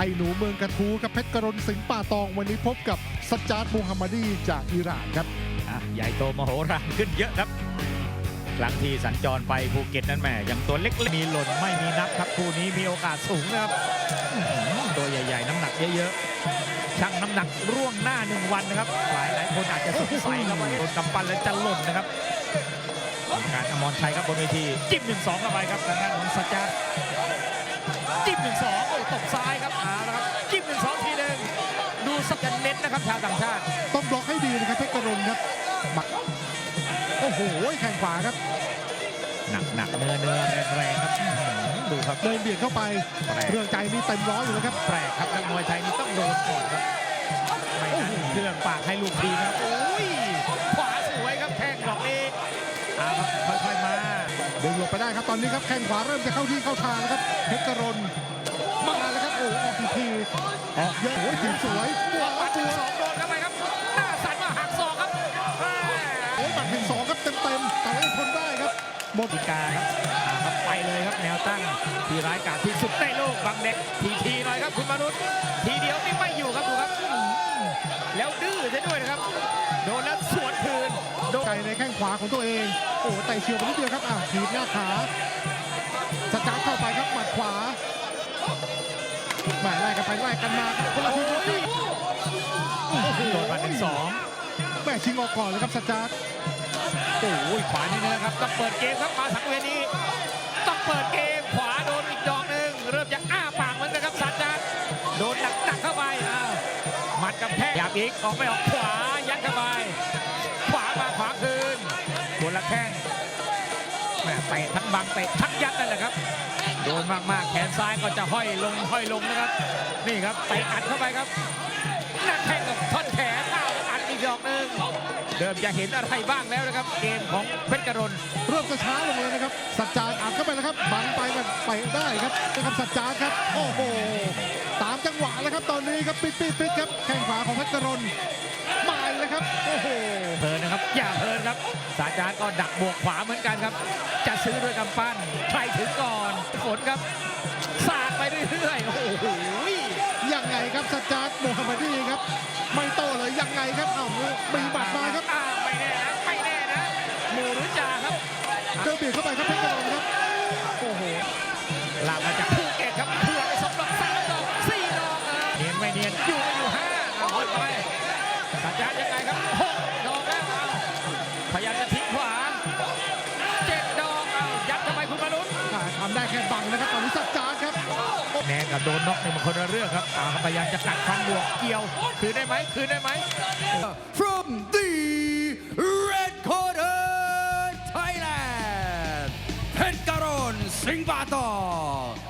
ไอหนูเมืองกระทูกับเพชรกรณสิงห์ป่าตองวันนี้พบกับสัจจาร์มูฮัมมัดีจากอิหร่านครับอะใหญ่โตมโหฬารขึ้นเยอะครับ ครั้งที่สัญจรไปภูเก็ตนั้นแหม่ยังตัวเล็กๆมีหล่นไม่มีนับครับคู่นี้มีโอกาสสูงนะครับอื้อหือตัวใหญ่ ๆ น้ำหนักเยอะๆชั่งน้ำหนักร่วงหน้าหนึ่งวันนะครับ หลายหลายๆคนอาจจะสงสัยครับว่าโดนกำปั้นแล้วจะหล่นนะครับกรรมการอมรชัยครับบนเวทีจิ้มหนึ่งสองเข้าไปครับทางด้านของสัจจา จิ้มหนึ่งสองโอ้ตบซ้ายครับเอาละครับจิ้มหนึ่งสองทีหนึ่งดูสักจะเน็ตนะครับชาวต่างชาติต้องบล็อกให้ดีนะครับเพชรกรณครับบักโอ้โหแข่งขวาครับ หนักหนักเนื้อเนื้อแรงๆครับอื้อหือดูครับเดินเบียดเข้าไปแปลกเรื่องใจนี่เต็มร้อยอยู่แล้วครับแปลกครับนักมวยไทยนี่ต้องโดนก่อนครับไม่งั้นเครื่องปากให้ลูกดีนะครับโอ้ยข ดึงหลบไปได้ครับตอนนี้ครับแข้งขวาเริ่มจะเข้าที่เข้าทางแล้วครับเพชรกรณมาแล้วครับโอ้ออกทีทีออกเยอะโอ้ยสวยบวกปัดบวกสองโดนเข้าไปครับหน้าสั่นมาหักศอกครับโอ้ยบัตรถึงสองครับเต็มเต็มๆแต่ว่ายังทนได้ครับหมดกาครับครับไปเลยครับแนวตั้งที่ร้ายกาจที่สุดในโลกบังเด็กทีทีหน่อยครับคุณมนุษย์ทีเดียวนี่ไม่อยู่ครับดูครับ แล้วดื้อซะด้วยนะครับโดนแล้วสวน คืนโดนไก่ในแข้งขวาของตัวเอง โอ้โหไต่เฉียวไปนิดเดียวครับอะถีบหน้าขาสตาร์ทเข้าไปครับหมัดขวาแหม่ไล่กันไปไล่กันมาครับคนละทีคนละทีโอ้โหโดนมาหนึ่งสองแม่ชิงออกก่อนเลยครับสตาร์ทโอ้ยขวานี่นะครับต้องเปิดเกมครับมาสังเวียนนี้ต้องเปิดเกมขวาโดนอีกดอกหนึ่งเริ่มจะอ้าปากเหมือนกันครับสันจานโดนหนักหนักๆเข้าไปอ้าวหมัดกับแข้งหยาบอีกออกไม่ออกขวายัดเข้าไป ขวามาขวาคืนบนละแข้งแม่เตะทั้งบังเตะทั้งยัดนั่นแหละครับ โดนมากๆ แขนซ้ายก็จะห้อยลงห้อยลงนะครับ นี่ครับเตะอัดเข้าไปครับหนักแข้งกับท่อนแขนอ้าวอัดอีกดอกหนึ่งเริ่มจะเห็นอะไรบ้างแล้วนะครับ เกมของเพชรกรณเริ่มจะช้าลงเลยนะครับ สัจจานอัดเข้าไปแล้วครับบังไปมันไปได้ครับนะครับสัจจานครับ โอ้โหตามจังหวะแล้วครับตอนนี้ครับปิดปิดปิดครับแข้งขวาของเพชรกรณมาอีกเลยครับ โอ้โหเพลินนะครับ อย่าเพลินครับ สาจารย์ก็ดักบวกขวาเหมือนกันครับ จะซื้อด้วยกำปั้นใครถึงก่อนฝนครับสาดไปเรื่อยๆโอ้โหยังไงครับสัจจานโมฮัมมัดีครับ ไม่โตเลยยังไงครับเอ้ามีบัตรมาครับอ้าวไม่แน่นะไม่แน่นะหมูหรือจ่าครับเดินเบียดเข้าไปครับเพชรกรณครับโอ้โหลากมาจากภูเก็ตครับเผื่อไปสองดอกสามดอกสี่ดอกเออเนียนไม่เนียนอยู่ไม่อยู่ห้าเอาหมดไปสาจารย์ยังไงครับายามจะทิ้งขวาเจ็ดดอกเอายัดเข้าไปคุณมนุษย์อ่าทำได้แค่บังนะครับตอนนี้สัจจานครับแนนกับโดนน็อกเนี่ยมันคนละเรื่องครับอ่าพยายามจะกัดฟันบวกเกี่ยวคืนได้ไหมคืนได้ไหม from the red corner Thailand เพชรกรณสิงห์บาตอง